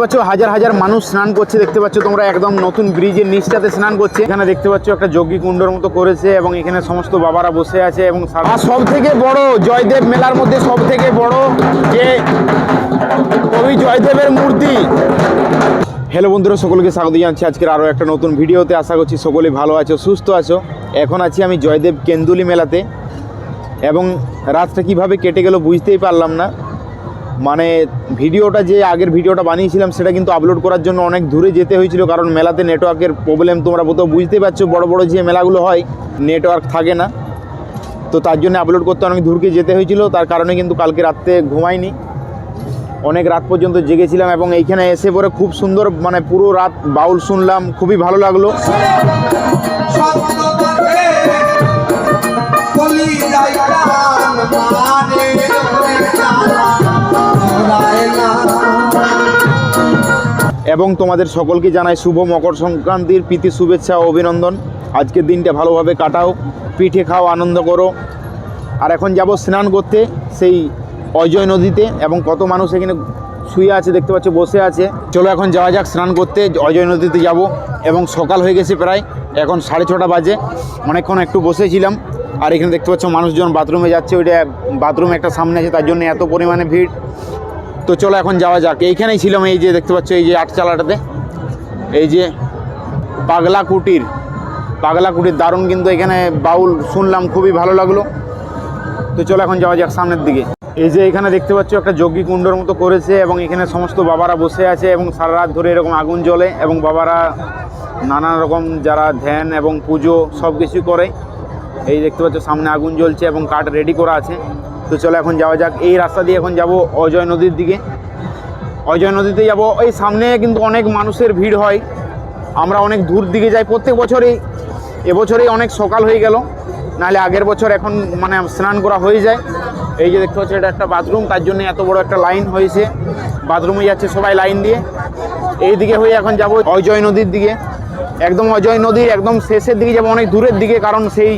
পাচ্ছ, হাজার হাজার মানুষ স্নান করছে, দেখতে পাচ্ছ তোমরা একদম নতুন ব্রিজের নিচটাতে স্নান করছে। এখানে দেখতে পাচ্ছ একটা যজ্ঞী কুণ্ডর মতো করেছে এবং এখানে সমস্ত বাবারা বসে আছে এবং সব থেকে বড় জয়দেব মেলার মধ্যে সব থেকে বড় যে কবি জয়দেবের মূর্তি। হ্যালো বন্ধুরা, সকলকে স্বাগত জানাচ্ছি আজকের আরও একটা নতুন ভিডিওতে। আশা করছি সকলেই ভালো আছো, সুস্থ আছো। এখন আছি আমি জয়দেব কেন্দুলি মেলাতে। এবং রাতটা কীভাবে কেটে গেল বুঝতেই পারলাম না। মানে ভিডিওটা যে আগের ভিডিওটা বানিয়েছিলাম সেটা কিন্তু আপলোড করার জন্য অনেক দূরে যেতে হয়েছিল, কারণ মেলাতে নেটওয়ার্কের প্রবলেম তোমরা বোধ বুঝতেই পারছ, বড় বড় যে মেলাগুলো হয় নেটওয়ার্ক থাকে না। তো তার জন্য আপলোড করতে অনেক দূরকে যেতে হয়েছিল, তার কারণে কিন্তু কালকে রাত্রে ঘুমাইনি। অনেক রাত পর্যন্ত জেগেছিলাম এবং এইখানে এসে পরে খুব সুন্দর মানে পুরো রাত বাউল শুনলাম, খুবই ভালো লাগল। এবং তোমাদের সকলকে জানাই শুভ মকর সংক্রান্তির প্রীতি, শুভেচ্ছা ও অভিনন্দন। আজকের দিনটা ভালোভাবে কাটাও, পিঠে খাও, আনন্দ করো। আর এখন যাব স্নান করতে, সেই অজয় নদীতে এবং কত মানুষ এখানে শুয়ে আছে, দেখতে পাচ্ছ, বসে আছে। চলো এখন যাওয়া যাক স্নান করতে, অজয় নদীতে যাব। এবং সকাল হয়ে গেছে প্রায়, এখন সাড়ে ছটা বাজে। অনেকক্ষণ একটু বসেছিলাম। আর এখানে দেখতে পাচ্ছ, মানুষজন বাথরুমে যাচ্ছে। ওইটা বাথরুম একটা সামনে আছে, তার জন্য এত পরিমাণে ভিড়। তো চলো এখন যাওয়া যাক। এইখানেই ছিলাম, এই যে দেখতে পাচ্ছ, এই যে আটচালাটাতে। এই যে পাগলা কুটির পাগলা কুটির দারুণ কিন্তু এখানে বাউল শুনলাম, খুবই ভালো লাগল। তো চলো এখন যাওয়া যাক সামনের দিকে। এই যে এখানে দেখতে পাচ্ছ, একটা যজ্ঞী কুণ্ডর মতো করেছে এবং এখানে সমস্ত বাবারা বসে আছে এবং সারা রাত ধরে এরকম আগুন জ্বলে এবং বাবারা নানা রকম যারা ধ্যান এবং পুজো সব কিছু করে। এই দেখতে পাচ্ছ, সামনে আগুন জ্বলছে এবং কাঠ রেডি করা আছে। তো চলো এখন যাওয়া যাক। এই রাস্তা দিয়ে এখন যাব অজয় নদীর দিকে। অজয় নদীতে যাব। এই সামনে কিন্তু অনেক মানুষের ভিড় হয়। আমরা অনেক দূর দিকে যাই। প্রত্যেক বছরেই, এবছরেই অনেক সকাল হয়ে গেল। নাহলে আগের বছর এখন মানে স্নান করা হয়ে যায়। এই যে দেখতে পাচ্ছ, এটা একটা বাথরুম। তার জন্য এত বড় একটা লাইন হয়েছে। বাথরুমে যাচ্ছে সবাই লাইন দিয়ে। এই দিকে হয়ে এখন যাব অজয় নদীর দিকে। একদম অজয় নদীর একদম শেষের দিকে যাব, অনেক দূরের দিকে। কারণ সেই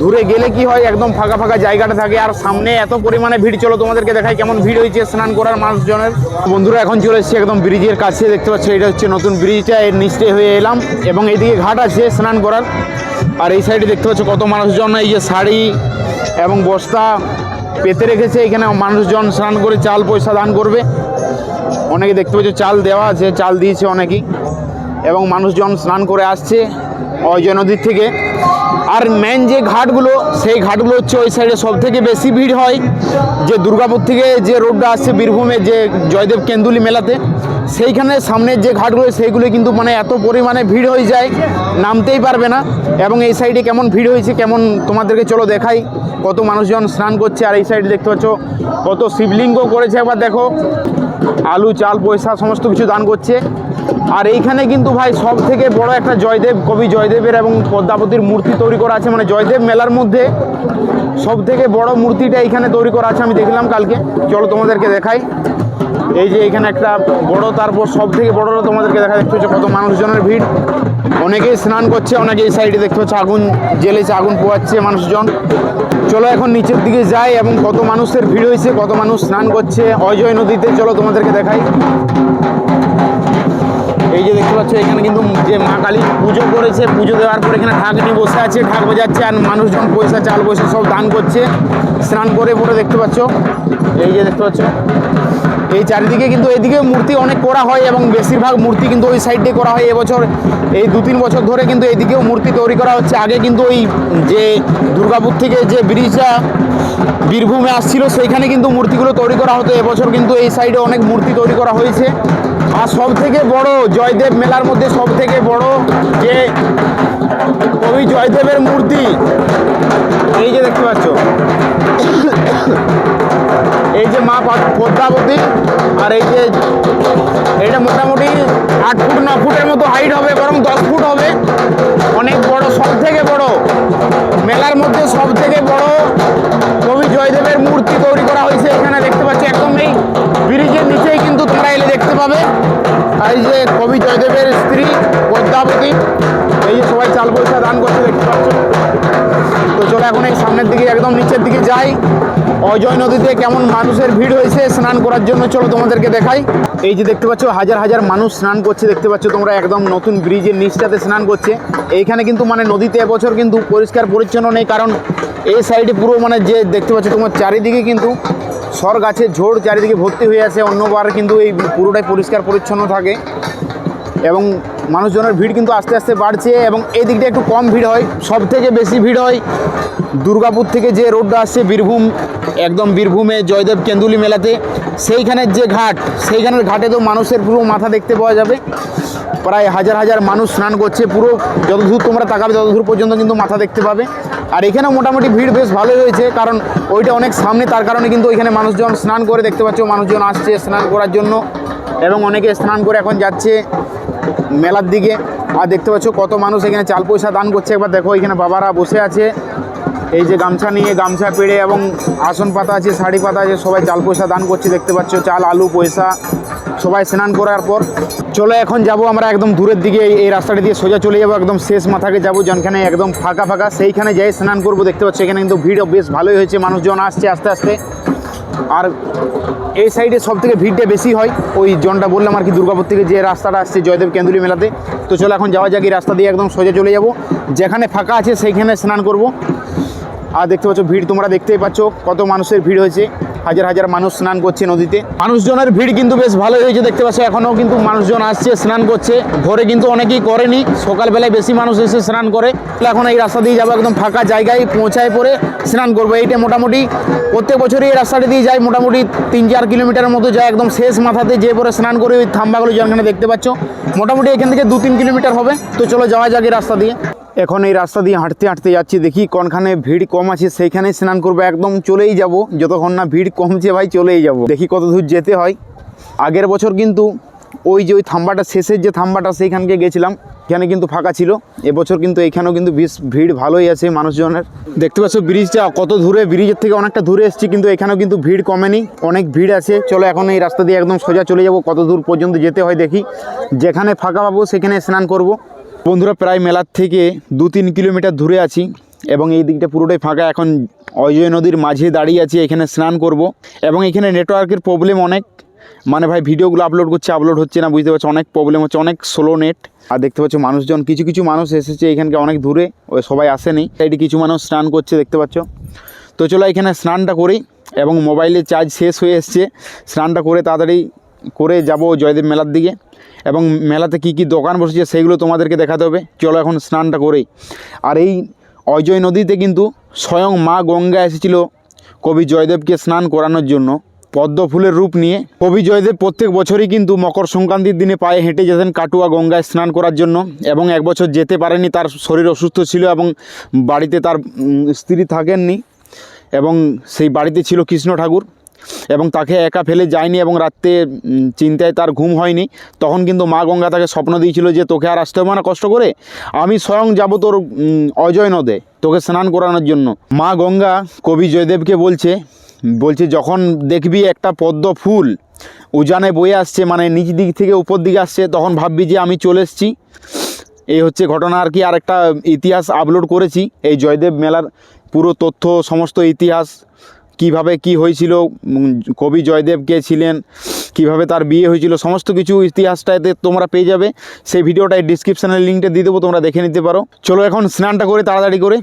দূরে গেলে কি হয়? একদম ফাঁকা ফাঁকা জায়গাটা থাকে আর সামনে এত পরিমাণে ভিড়, চলো তোমাদেরকে দেখাই কেমন ভিড় হয়েছে স্নান করার মানুষজনের। বন্ধুরা, এখন চলে এসেছি একদম ব্রিজের কাছে, দেখতে পাচ্ছ এটা হচ্ছে নতুন ব্রিজটা, এর নিচে হয়ে এলাম এবং এইদিকে ঘাট আছে স্নান করার। আর এই সাইডে দেখতে পাচ্ছ কত মানুষজন, এই যে শাড়ি এবং বস্তা পেতে রেখেছে, এখানে মানুষজন স্নান করে চাল পয়সা দান করবে। অনেকে দেখতে পাচ্ছ চাল দেওয়া আছে, চাল দিয়েছে অনেকেই। এবং মানুষজন স্নান করে আসছে অজয় নদীর থেকে। আর মেন যে ঘাটগুলো, সেই ঘাটগুলো হচ্ছে ওই সাইডে সব থেকে বেশি ভিড় হয়। যে দুর্গাপুর থেকে যে রোডটা আসছে বীরভূমে যে জয়দেব কেন্দুলি মেলাতে, সেইখানে সামনের যে ঘাটগুলো, সেইগুলো কিন্তু মানে এত পরিমাণে ভিড় হয়ে যায়, নামতেই পারবে না। এবং এই সাইডে কেমন ভিড় হয়েছে, কেমন তোমাদেরকে চলো দেখাই। কত মানুষজন স্নান করছে, আর এই সাইডে দেখতে পাচ্ছ, কত শিবলিঙ্গ করেছে। একবার দেখো, আলু, চাল, পয়সা, সমস্ত কিছু দান করছে। আর এইখানে কিন্তু ভাই সব থেকে বড় একটা জয়দেব, কবি জয়দেবের এবং পদ্মাবতীর মূর্তি তৈরি করা আছে। মানে জয়দেব মেলার মধ্যে সব থেকে বড় মূর্তিটা এইখানে তৈরি করা আছে। আমি দেখলাম কালকে। চলো তোমাদেরকে দেখাই। এই যে এখানে একটা বড়, তারপর সব থেকে বড়টা তোমাদেরকে দেখা দেখতে হচ্ছে কত মানুষজনের ভিড়। অনেকেই স্নান করছে, অনেকে এই সাইডে দেখতে হচ্ছে আগুন জ্বেলেছে আগুন পোয়াচ্ছে মানুষজন। চলো এখন নিচের দিকে যাই এবং কত মানুষের ভিড় হয়েছে, কত মানুষ স্নান করছে। অজয় নদীতে চলো তোমাদেরকে দেখাই। পাচ্ছ এখানে কিন্তু যে মা কালী পুজো করেছে, পুজো দেওয়ার পর এখানে ঢাক নিয়ে বসে আছে ঢাক বাজাচ্ছে আর মানুষজন পয়সা, চাল পয়সা সব দান করছে। স্নান করে পরে দেখতে পাচ্ছ, এই যে দেখতে পাচ্ছ। এই চারিদিকে কিন্তু এদিকে মূর্তি অনেক করা হয় এবং বেশিরভাগ মূর্তি কিন্তু ওই সাইডে করা হয়। এবছর এই দু তিন বছর ধরে কিন্তু এদিকেও মূর্তি তৈরি করা হচ্ছে। আগে কিন্তু ওই যে দুর্গাপুর থেকে যে ব্রিজটা বীরভূমে আসছিল, সেইখানে কিন্তু মূর্তিগুলো তৈরি করা হতো। এবছর কিন্তু এই সাইডে অনেক মূর্তি তৈরি করা হয়েছে। আর সব থেকে বড় জয়দেব মেলার মধ্যে সব থেকে বড় যে কবি জয়দেবের মূর্তি, এই যে দেখতে পাচ্ছ। এই যে মা পদ- পদ্মাবতী, আর এই যে এটা মোটামুটি আট ফুট, ন ফুটের মতো হাইট হবে, বরং দশ ফুট হবে। অনেক বড় সব থেকে বড় মেলার মধ্যে সব থেকে বড় এখন এই সামনের দিকে একদম নিচের দিকে যাই। অজয় নদীতে কেমন মানুষের ভিড় হয়েছে স্নান করার জন্য চলো তোমাদেরকে দেখাই। এই যে দেখতে পাচ্ছ, হাজার হাজার মানুষ স্নান করছে, দেখতে পাচ্ছ তোমরা একদম নতুন ব্রিজের নিচটাতে স্নান করছে। এইখানে কিন্তু মানে নদীতে এবছর কিন্তু পরিষ্কার পরিচ্ছন্ন নেই, কারণ এই সাইডে পুরো মানে যে দেখতে পাচ্ছ তোমার চারিদিকে কিন্তু সর গাছের ঝোড় চারিদিকে ভর্তি হয়ে আছে, অন্যবার কিন্তু এই পুরোটাই পরিষ্কার পরিচ্ছন্ন থাকে। এবং মানুষজনের ভিড় কিন্তু আস্তে আস্তে বাড়ছে এবং এই দিকটা একটু কম ভিড় হয় সব থেকে বেশি ভিড় হয় দুর্গাপুর থেকে যে রোডটা আসছে বীরভূম, একদম বীরভূমে জয়দেব কেন্দুলি মেলাতে। সেইখানের যে ঘাট, সেইখানের ঘাটে তো মানুষের পুরো মাথা দেখতে পাওয়া যাবে। প্রায় হাজার হাজার মানুষ স্নান করছে, পুরো যত দূর তোমরা তাকাবে তত দূর পর্যন্ত কিন্তু মাথা দেখতে পাবে। আর এখানেও মোটামুটি ভিড় বেশ ভালোই হয়েছে, কারণ ওইটা অনেক সামনে, তার কারণে কিন্তু ওইখানে মানুষজন স্নান করে দেখতে পাচ্ছ, মানুষজন আসছে স্নান করার জন্য এবং অনেকে স্নান করে এখন যাচ্ছে। মেলার দিকে। আর দেখতে পাচ্ছ কত মানুষ এখানে চাল পয়সা দান করছে। একবার দেখো, এখানে বাবারা বসে আছে। এই যে গামছা নিয়ে গামছা পেড়ে এবং আসন পাতা আছে, শাড়ি পাতা আছে, সবাই চাল পয়সা দান করছে। দেখতে পাচ্ছ, চাল, আলু, পয়সা, সবাই স্নান করার পর চলো এখন যাব আমরা একদম দূরের দিকে। এই- রাস্তাটা দিয়ে সোজা চলে যাব, একদম শেষ মাথাকে যাব, যেখানে একদম ফাঁকা ফাঁকা। সেইখানে যাই স্নান করব, দেখতে পাচ্ছ, এখানে কিন্তু ভিড় বেশ ভালোই হয়েছে। মানুষজন আসছে আস্তে আস্তে। আর এই সাইডে সব থেকে ভিড়টা বেশি হয়। ওই জনটা বললাম আর কি, দুর্গাপুর থেকে যে রাস্তাটা আসছে জয়দেব কেন্দুলি মেলাতে। তো চলো এখন যাওয়া যাক, এই রাস্তা দিয়ে একদম সোজা চলে যাব। যেখানে ফাঁকা আছে সেইখানে স্নান করব। আর দেখতে পাচ্ছ, ভিড় তোমরা দেখতেই পাচ্ছ কত মানুষের ভিড় হয়েছে। হাজার হাজার মানুষ স্নান করছে নদীতে। মানুষজনের ভিড় কিন্তু বেশ ভালোই হয়েছে, দেখতে পাচ্ছ। এখনও কিন্তু মানুষজন আসছে, স্নান করছে। ভোরে কিন্তু অনেকেই করেনি, সকালবেলায় বেশি মানুষ এসে স্নান করে। এখন এই রাস্তা দিয়ে যাব, একদম ফাঁকা জায়গায় পৌঁছায় পরে স্নান করব। এইটা মোটামুটি প্রত্যেক বছরই এই রাস্তাটা দিয়ে যায় মোটামুটি তিন চার কিলোমিটারের মতো যায়। একদম শেষ মাথাতে যে পরে স্নান করে ওই থাম্বাগুলো যেখানে দেখতে পাচ্ছ। মোটামুটি এখান থেকে দু তিন কিলোমিটার হবে। তো চলো যাওয়া যাক এই রাস্তা দিয়ে। এখন এই রাস্তা দিয়ে হাঁটতে হাঁটতে যাচ্ছি, দেখি কোনখানে ভিড় কম আছে সেইখানে স্নান করব, একদম চলেই যাব, যতক্ষণ না ভিড় কমছে ভাই চলেই যাব। দেখি কত দূর যেতে হয়। আগের বছর কিন্তু ওই যে ওই থাম্বাটা, শেষের যে থাম্বাটা, সেইখানকে গেছিলাম, এখানে কিন্তু ফাঁকা ছিল। এবছর কিন্তু এখানেও কিন্তু বেশ ভিড় ভালোই আছে মানুষজনের। দেখতে পাচ্ছ ব্রিজটা, কত দূরে, ব্রিজের থেকে অনেকটা দূরে এসেছি, কিন্তু এখানেও কিন্তু ভিড় কমেনি, অনেক ভিড় আছে। চলো এখন এই রাস্তা দিয়ে একদম সোজা চলে যাব, কত দূর পর্যন্ত যেতে হয় দেখি। যেখানে ফাঁকা পাবো, সেখানে স্নান করব। বন্ধুরা, প্রায় মেলার থেকে দু তিন কিলোমিটার দূরে আছি এবং এই দিকটা পুরোটাই ফাঁকা। এখন অজয় নদীর মাঝে দাঁড়িয়ে আছি, এখানে স্নান করব। এবং এখানে নেটওয়ার্কের প্রবলেম অনেক। মানে ভাই, ভিডিওগুলো আপলোড করছে, আপলোড হচ্ছে না, বুঝতে পারছ? অনেক প্রবলেম হচ্ছে, অনেক স্লো নেট আর দেখতে পাচ্ছ, মানুষজন, কিছু কিছু মানুষ এসেছে এখানকে অনেক দূরে, ওই সবাই আসেনি সাইডে কিছু মানুষ স্নান করছে, দেখতে পাচ্ছ? তো চলো, এখানে স্নানটা করি এবং মোবাইলে চার্জ শেষ হয়ে এসছে। স্নানটা করে তাড়াতাড়ি করে যাব জয়দেব মেলার দিকে। এবং মেলাতে কি কি দোকান বসেছে সেইগুলো তোমাদেরকে দেখাতে হবে। চলো এখন স্নানটা করেই। আর এই অজয় নদীতে কিন্তু স্বয়ং মা গঙ্গা এসেছিল কবি জয়দেবকে স্নান করানোর জন্য। পদ্ম ফুলের রূপ নিয়ে কবি জয়দেব প্রত্যেক বছরই কিন্তু মকর সংক্রান্তির দিনে পায়ে হেঁটে যেতেন কাটুয়া গঙ্গায় স্নান করার জন্য এবং এক বছর যেতে পারেনি তার শরীর অসুস্থ ছিল এবং বাড়িতে তার স্ত্রী থাকেননি এবং সেই বাড়িতে ছিল কৃষ্ণ ঠাকুর। এবং তাকে একা ফেলে যায়নি এবং রাত্রে চিন্তায় তার ঘুম হয়নি, তখন কিন্তু মা গঙ্গা তাকে স্বপ্ন দিয়েছিল যে তোকে আর আসতে হবে না কষ্ট করে। আমি স্বয়ং যাব তোর অজয় নদে, তোকে স্নান করানোর জন্য। মা গঙ্গা কবি জয়দেবকে বলছে বলছে, যখন দেখবি একটা পদ্ম ফুল উজানে বয়ে আসছে মানে নিচ দিক থেকে উপর দিকে আসছে, তখন ভাববি যে আমি চলে এসেছি। এই হচ্ছে ঘটনা আর কি আর একটা ইতিহাস আপলোড করেছি। এই জয়দেব মেলার পুরো তথ্য, সমস্ত ইতিহাস কীভাবে কি হয়েছিল কবি জয়দেব কে ছিলেন কীভাবে তার বিয়ে হয়েছিল, সমস্ত কিছু ইতিহাসটাতে তোমরা পেয়ে যাবে। সেই ভিডিওটা ডিসক্রিপশানের লিঙ্কটা দিয়ে দেবো, তোমরা দেখে নিতে পারো। চলো এখন স্নানটা করে তাড়াতাড়ি করে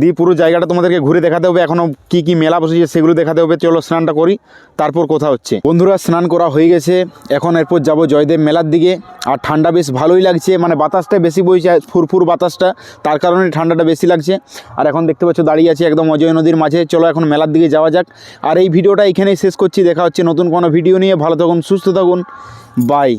দিয়ে পুরো জায়গাটা তোমাদেরকে ঘুরে দেখাতে হবে। এখনও কি কি মেলা বসেছে সেগুলো দেখাতে হবে। চলো স্নানটা করি, তারপর কোথা হচ্ছে। বন্ধুরা, স্নান করা হয়ে গেছে। এখন এরপর যাব জয়দেব মেলার দিকে। আর ঠান্ডা বেশ ভালোই লাগছে। মানে বাতাসটা বেশি বইছে, ফুরফুর বাতাসটা। তার কারণে ঠান্ডাটা বেশি লাগছে। আর এখন দেখতে পাচ্ছ দাঁড়িয়ে আছি একদম অজয় নদীর মাঝে। চলো এখন মেলার দিকে যাওয়া যাক। আর এই ভিডিওটা এখানেই শেষ করছি। দেখা হচ্ছে নতুন কোনো ভিডিও নিয়ে। ভালো থাকুন সুস্থ থাকুন বাই